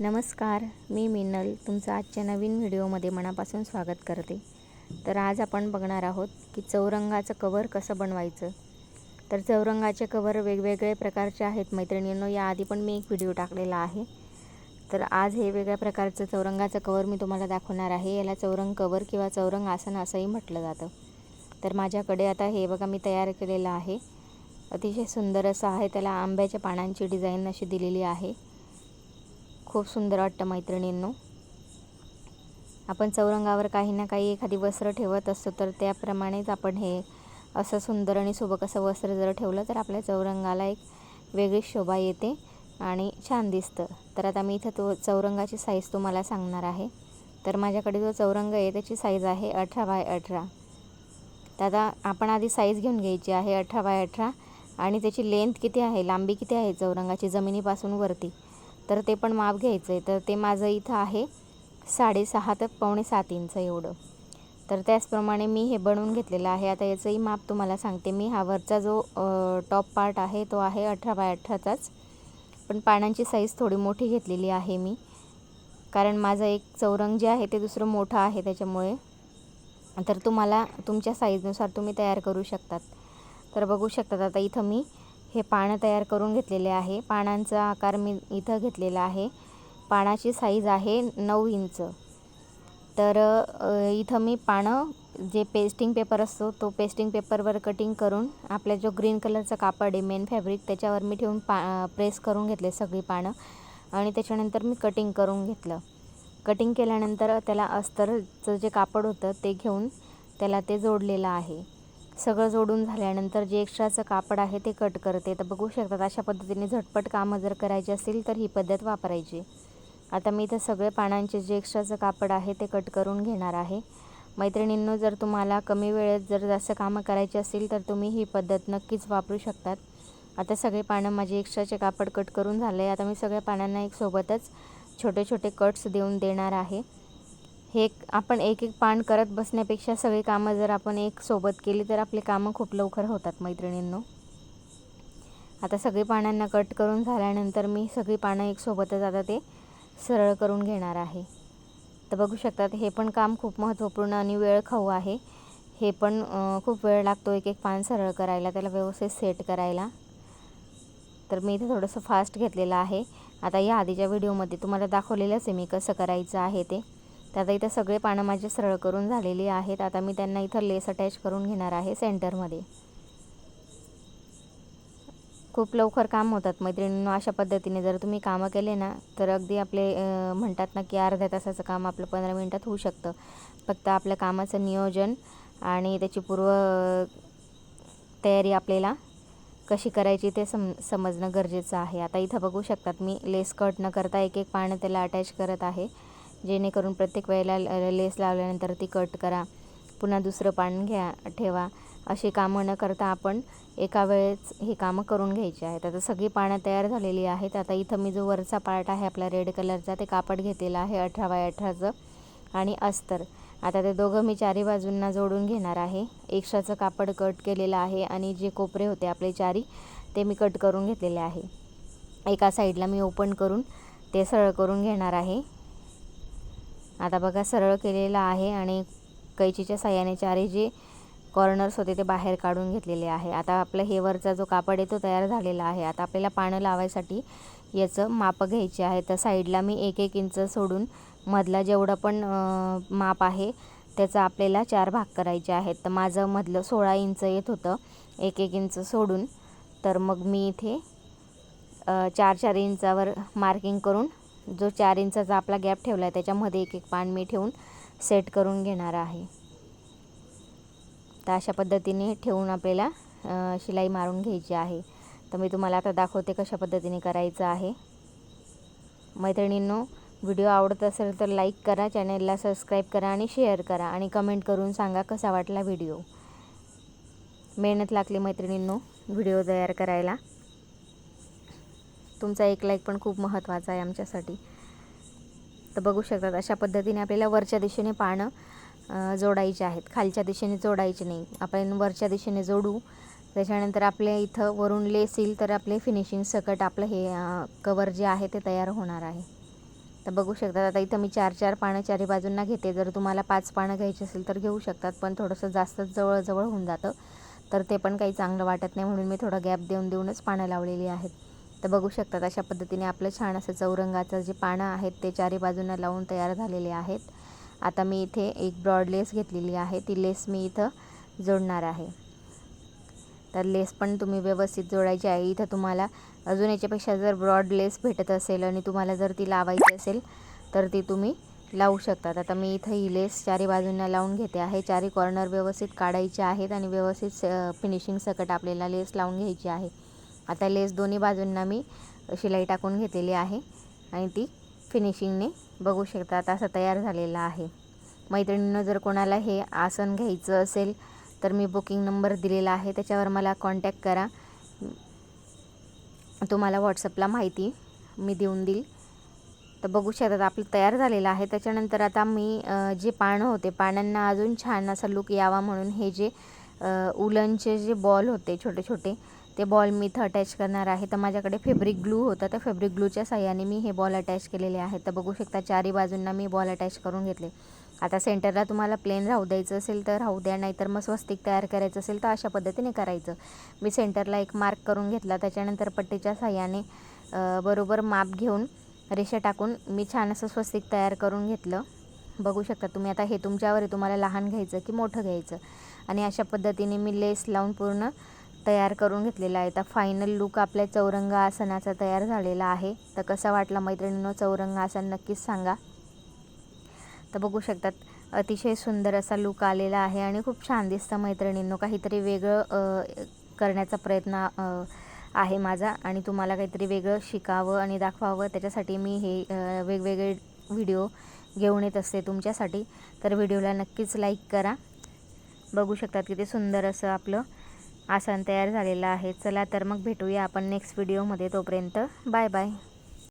नमस्कार मी मिनल तुमचं आजच्या नवीन व्हिडिओमध्ये मनापासून स्वागत करते. तर आज आपण बघणार आहोत की चौरंगाचं कवर कसं बनवायचं. तर चौरंगाचे कवर वेगवेगळे प्रकारचे आहेत मैत्रिणींनो याआधी पण मी एक व्हिडिओ टाकलेला आहे. तर आज हे वेगळ्या प्रकारचं चौरंगाचं कवर मी तुम्हाला दाखवणार आहे. याला चौरंग कवर किंवा चौरंग आसन असंही म्हटलं जातं. तर माझ्याकडे आता हे बघा मी तयार केलेलं आहे. अतिशय सुंदर असं आहे. त्याला आंब्याच्या पानांची डिझाईन अशी दिलेली आहे. खूप सुंदर वाटतं मैत्रिणींनो. आपण चौरंगावर काही ना काही एखादी वस्त्र ठेवत असतो तर त्याप्रमाणेच आपण हे असं सुंदर आणि सुबक असं वस्त्र जर ठेवलं तर आपल्या चौरंगाला एक वेगळी शोभा येते आणि छान दिसतं. तर आता मी इथं तो चौरंगाची साईज तुम्हाला सांगणार आहे. तर माझ्याकडे जो चौरंग आहे त्याची साईज आहे अठरा बाय अठरा. तर आता आपण आधी साईज घेऊन घ्यायची आहे अठरा बाय अठरा आणि त्याची लेंथ किती आहे लांबी किती आहे चौरंगाची जमिनीपासून वरती? तर ते पण माप घ्यायचं आहे. तर ते माझं इथं आहे. साडेसहा तर पावणे सात इंच एवढं. तर त्याचप्रमाणे मी हे बनवून घेतलेलं आहे. आता याचंही माप तुम्हाला सांगते मी. हा वरचा जो टॉप पार्ट आहे तो आहे अठरा बाय अठराचाच. पण पानांची साईज थोडी मोठी घेतलेली आहे मी. कारण माझं एक चौरंग जे आहे ते दुसरं मोठं आहे त्याच्यामुळे. तर तुम्हाला तुमच्या साईजनुसार तुम्ही तयार करू शकतात. तर बघू शकतात. आता इथं मी हे पानं तयार करून घेतलेले आहे. पानांचा आकार मी इथं घेतलेला आहे. पानाची साईज आहे नऊ इंच. तर इथं मी पानं जे पेस्टिंग पेपर असतो तो पेस्टिंग पेपरवर कटिंग करून आपल्या जो ग्रीन कलरचा कापड आहे मेन फॅब्रिक त्याच्यावर मी ठेवून पा प्रेस करून घेतले सगळी पानं. आणि त्याच्यानंतर मी कटिंग करून घेतलं. कटिंग केल्यानंतर त्याला अस्तरचं जे कापड होतं ते घेऊन त्याला ते जोडलेलं आहे. सगळं जोडून झाल्यानंतर जे एक्स्ट्राचं कापड आहे ते कट करते. तर बघू शकतात अशा पद्धतीने झटपट कामं जर करायची असतील तर ही पद्धत वापरायची. आता मी इथं सगळे पानांचे जे एक्स्ट्राचं कापड आहे ते कट करून घेणार आहे. मैत्रिणींनो जर तुम्हाला कमी वेळेत जर जास्त कामं करायची असतील तर तुम्ही ही पद्धत नक्कीच वापरू शकतात. आता सगळे पानं माझे एक्स्ट्राचे कापड कट करून झाले. आता मी सगळ्या पानांना एक सोबतच छोटे छोटे कट्स देऊन देणार आहे. हे आपण एक एक पान करत बसण्यापेक्षा सगळी कामं जर आपण एक सोबत केली तर आपली कामं खूप लवकर होतात मैत्रिणींनो. आता सगळी पानांना कट करून झाल्यानंतर मी सगळी पानं एक सोबतच आता ते सरळ करून घेणार आहे. तर बघू शकतात हे पण काम खूप महत्त्वपूर्ण आणि वेळ खाऊ आहे. हे पण खूप वेळ लागतो एक एक पान सरळ करायला त्याला व्यवस्थित सेट करायला. तर मी इथे थोडंसं फास्ट घेतलेलं आहे. आता या आधीच्या व्हिडिओमध्ये तुम्हाला दाखवलेलंच आहे मी कसं करायचं आहे ते. आता इथं सगळे पानं माझे सरळ करून झालेली आहेत. आता मी त्यांना इथं लेस अटॅच करून घेणार आहे सेंटरमध्ये. खूप लवकर काम होतात मैत्रिणींनो अशा पद्धतीने जर तुम्ही कामं केले ना तर अगदी आपले म्हणतात ना की अर्ध्या तासाचं काम आपलं पंधरा मिनटात होऊ शकतं. फक्त आपल्या कामाचं नियोजन आणि त्याची पूर्व तयारी आपल्याला कशी करायची ते सम समजणं गरजेचं आहे. आता इथं बघू शकतात मी लेस कट न करता एक एक पानं त्याला अटॅच करत आहे. जेणेकरून प्रत्येक वेळेला लेस लावल्यानंतर ती कट करा. पुन्हा दुसरं पान घ्या ठेवा. अशी कामं न करता आपण एका वेळेस ही कामं करून घ्यायची आहेत. आता सगळी पानं तयार झालेली आहेत. आता इथं मी जो वरचा पार्ट आहे आपला रेड कलरचा ते कापड घेतलेला आहे अठरा बाय अठराचं आणि अस्तर. आता ते दोघं मी चारी बाजूंना जोडून घेणार आहे. एक्स्ट्राचं कापड कट केलेलं आहे आणि जे कोपरे होते आपले चारी ते मी कट करून घेतलेले आहे. एका साईडला मी ओपन करून ते सरळ करून घेणार आहे. आता बघा सरळ केलेलं आहे आणि कैचीच्या साह्याने चारही जे कॉर्नर्स होते ते बाहेर काढून घेतलेले आहे. आता आपलं हे वरचा जो कापड आहे तो तयार झालेला आहे. आता आपल्याला पानं लावायसाठी याचं माप घ्यायचे आहे. तर साईडला मी एक एक इंच सोडून मधला जेवढं पण माप आहे त्याचा आपल्याला चार भाग करायचे आहेत. तर माझं मधलं सोळा इंच येत होतं. एक एक इंच सोडून तर मग मी इथे चार चार इंचावर मार्किंग करून जो चार इंचाचा आपला गॅप ठेवला आहे त्याच्यामध्ये एक एक पान मी ठेवून सेट करून घेणार आहे. तर अशा पद्धतीने ठेवून आपल्याला शिलाई मारून घ्यायची आहे. तर मी तुम्हाला आता दाखवते कशा पद्धतीने करायचं आहे. मैत्रिणींनो व्हिडिओ आवडत असेल तर लाईक करा चॅनलला सबस्क्राईब करा आणि शेअर करा आणि कमेंट करून सांगा कसा वाटला व्हिडिओ. मेहनत लागली मैत्रिणींनो व्हिडिओ तयार करायला. तुमचा एक लाईक पण खूप महत्त्वाचा आहे आमच्यासाठी. तर बघू शकतात अशा पद्धतीने आपल्याला वरच्या दिशेने पानं जोडायचे आहेत. खालच्या दिशेने जोडायचे नाही. आपण वरच्या दिशेने जोडू. त्याच्यानंतर आपल्या इथं वरून लेस येईल तर आपले फिनिशिंग सकट आपलं हे कवर जे आहे ते तयार होणार आहे. तर बघू शकतात आता इथं मी चार चार पानं चारी बाजूंना घेते. जर तुम्हाला पाच पानं घ्यायची असेल तर घेऊ शकतात पण थोडंसं जास्त जवळजवळ होऊन जातं. तर ते पण काही चांगलं वाटत नाही म्हणून मी थोडं गॅप देऊन देऊनच पानं लावलेली आहेत. तर बघू शकतात अशा पद्धतीने आपलं छान असं चौरंगाचं जे पानं आहेत ते चारी बाजूंना लावून तयार झालेले आहेत. आता मी इथे एक ब्रॉड लेस घेतलेली आहे. ती लेस मी इथं जोडणार आहे. तर लेस पण तुम्ही व्यवस्थित जोडायची आहे. इथं तुम्हाला अजून याच्यापेक्षा जर ब्रॉड लेस भेटत असेल आणि तुम्हाला जर ती लावायची असेल तर ती तुम्ही लावू शकतात. आता मी इथं ही लेस चारी बाजूंना लावून घेते आहे. चारी कॉर्नर व्यवस्थित काढायचे आहेत आणि व्यवस्थित फिनिशिंग सकट आपल्याला लेस लावून घ्यायची आहे. आता लेस दोन्ही बाजूंना मी शिलाई टाकून घेतलेली आहे आणि ती फिनिशिंगने बघू शकतात असं तयार झालेलं आहे. मैत्रिणींनं जर कोणाला हे आसन घ्यायचं असेल तर मी बुकिंग नंबर दिलेला आहे. त्याच्यावर मला कॉन्टॅक्ट करा. तुम्हाला व्हॉट्सअपला माहिती मी देऊन देईल. तर बघू शकतात आपलं तयार झालेलं आहे. त्याच्यानंतर आता मी जे पानं होते पानांना अजून छान असा लुक यावा म्हणून हे जे उलनचे जे बॉल होते छोटे छोटे ते बॉल मी इथं अटॅच करणार आहे. तर माझ्याकडे फेब्रिक ग्लू होता. तर फेब्रिक ग्लूच्या साह्याने मी हे बॉल अटॅच केलेले आहेत. तर बघू शकता चारी बाजूंना मी बॉल अटॅच करून घेतले. आता सेंटरला तुम्हाला प्लेन राहू द्यायचं असेल तर राहू द्या. नाहीतर मग स्वस्तिक तयार करायचं असेल तर अशा पद्धतीने करायचं. मी सेंटरला एक मार्क करून घेतला. त्याच्यानंतर पट्टीच्या साह्याने बरोबर माप घेऊन रेषा टाकून मी छान असं स्वस्तिक तयार करून घेतलं. बघू शकता तुम्ही आता हे तुमच्यावर आहे. तुम्हाला लहान घ्यायचं की मोठं घ्यायचं? आणि अशा पद्धतीने मी लेस लावून पूर्ण तयार करून घेतलेला आहे. तर फायनल लुक आपल्या चौरंग आसनाचा तयार झालेला आहे. तर कसा वाटला मैत्रिणींनो चौरंग आसन नक्कीच सांगा. तर बघू शकतात अतिशय सुंदर असा लुक आलेला आहे आणि खूप छान दिसतं मैत्रिणींनो. काहीतरी वेगळं करण्याचा प्रयत्न आहे माझा आणि तुम्हाला काहीतरी वेगळं शिकावं आणि दाखवावं. त्याच्यासाठी मी हे वेगवेगळे व्हिडिओ घेऊन येत असते तुमच्यासाठी. तर व्हिडिओला नक्कीच लाईक करा. बघू शकतात किती सुंदर असं आपलं आसन तयार झालेलं आहे. चला तर मग भेटूया आपण नेक्स्ट व्हिडिओमध्ये तोपर्यंत बाय बाय.